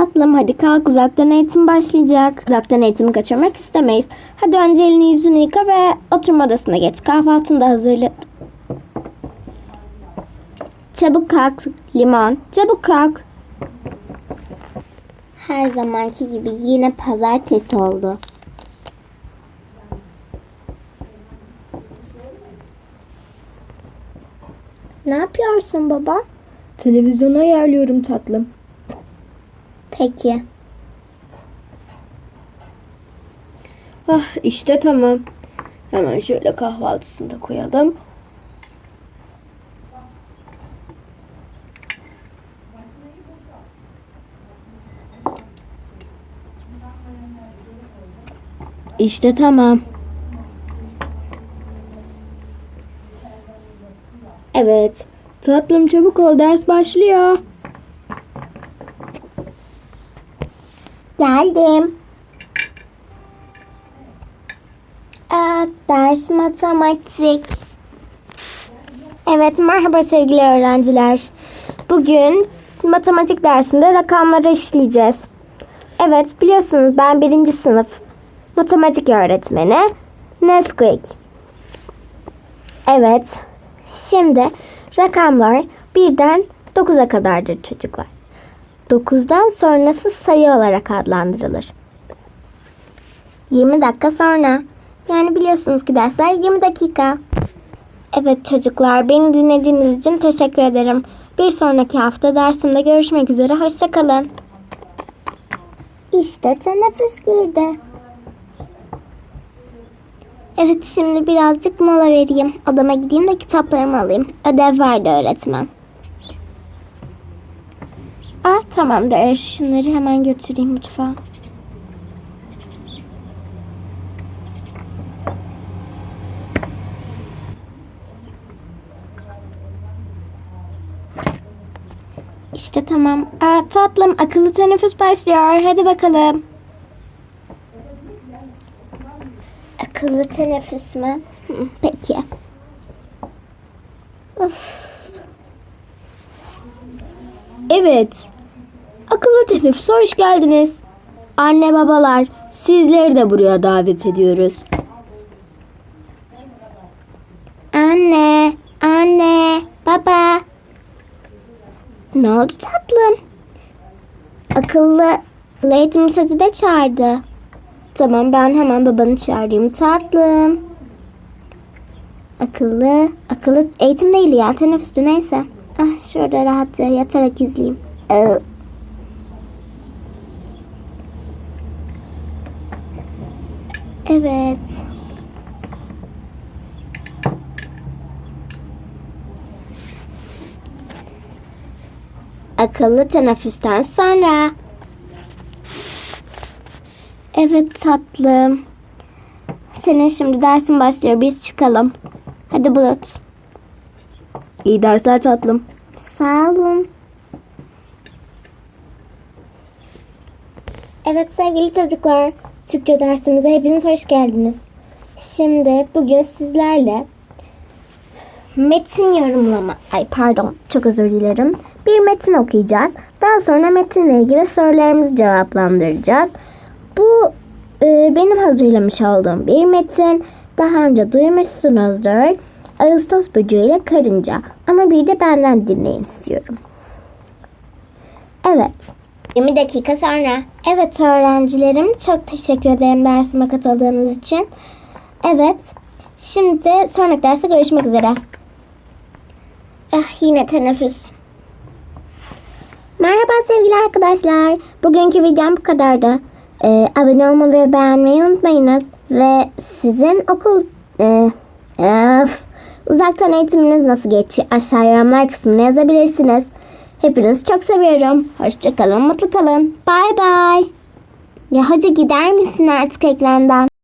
Tatlım hadi kalk uzaktan eğitim başlayacak. Uzaktan eğitimi kaçırmak istemeyiz. Hadi önce elini yüzünü yıka ve oturma odasına geç. Kahvaltını da hazırla. Çabuk kalk limon. Çabuk kalk. Her zamanki gibi yine pazartesi oldu. Ne yapıyorsun baba? Televizyonu ayarlıyorum tatlım. Peki. Ah işte tamam. Hemen şöyle kahvaltısını da koyalım. İşte tamam. Evet. Tatlım çabuk ol ders başlıyor. Geldim. Aa, ders matematik. Evet merhaba sevgili öğrenciler. Bugün matematik dersinde rakamları işleyeceğiz. Evet biliyorsunuz ben birinci sınıf matematik öğretmeni Nesquik. Evet şimdi rakamlar birden 9'a kadardır çocuklar. 9'dan sonrası sayı olarak adlandırılır. 20 dakika sonra. Yani biliyorsunuz ki dersler 20 dakika. Evet çocuklar beni dinlediğiniz için teşekkür ederim. Bir sonraki hafta dersimde görüşmek üzere. Hoşçakalın. İşte teneffüs girdi. Evet şimdi birazcık mola vereyim. Odama gideyim de kitaplarımı alayım. Ödev verdi öğretmen. Ah tamamdır. Şunları hemen götüreyim mutfağa. İşte tamam. Aa, tatlım akıllı teneffüs başlıyor. Hadi bakalım. Akıllı teneffüs mü? Peki. Evet. Akıllı teneffüse hoş geldiniz. Anne babalar sizleri de buraya davet ediyoruz. Anne, anne, baba. Ne oldu tatlım? Akıllı eğitim seti de çağırdı. Tamam ben hemen babanı çağırayım tatlım. Akıllı, akıllı eğitim değil ya teneffüsü neyse. Ah şurada rahatça yatarak izleyeyim. Ee, Evet. Akıllı teneffüsten sonra. Evet tatlım. Senin şimdi dersin başlıyor. Biz çıkalım. Hadi Bulut. İyi dersler tatlım. Sağ olun. Evet sevgili çocuklar. Türkçe dersimize hepiniz hoş geldiniz. Şimdi bugün sizlerle metin yorumlama, ay pardon çok özür dilerim. Bir metin okuyacağız. Daha sonra metinle ilgili sorularımızı cevaplandıracağız. Bu e, benim hazırlamış olduğum bir metin. Daha önce duymuşsunuzdur. Ağustos böceği ile karınca. Ama bir de benden dinleyin istiyorum. Evet. 20 dakika sonra. Evet öğrencilerim çok teşekkür ederim dersime katıldığınız için. Evet. Şimdi sonraki derste görüşmek üzere. Ah yine teneffüs. Merhaba sevgili arkadaşlar. Bugünkü videom bu kadardı. Ee, abone olmayı ve beğenmeyi unutmayınız. Ve sizin okul... Ee, öf, uzaktan eğitiminiz nasıl geçiyor? Aşağı yorumlar kısmına yazabilirsiniz. Hepinizi çok seviyorum. Hoşçakalın, mutlu kalın. Bay bay. Ya hacı gider misin artık ekrandan?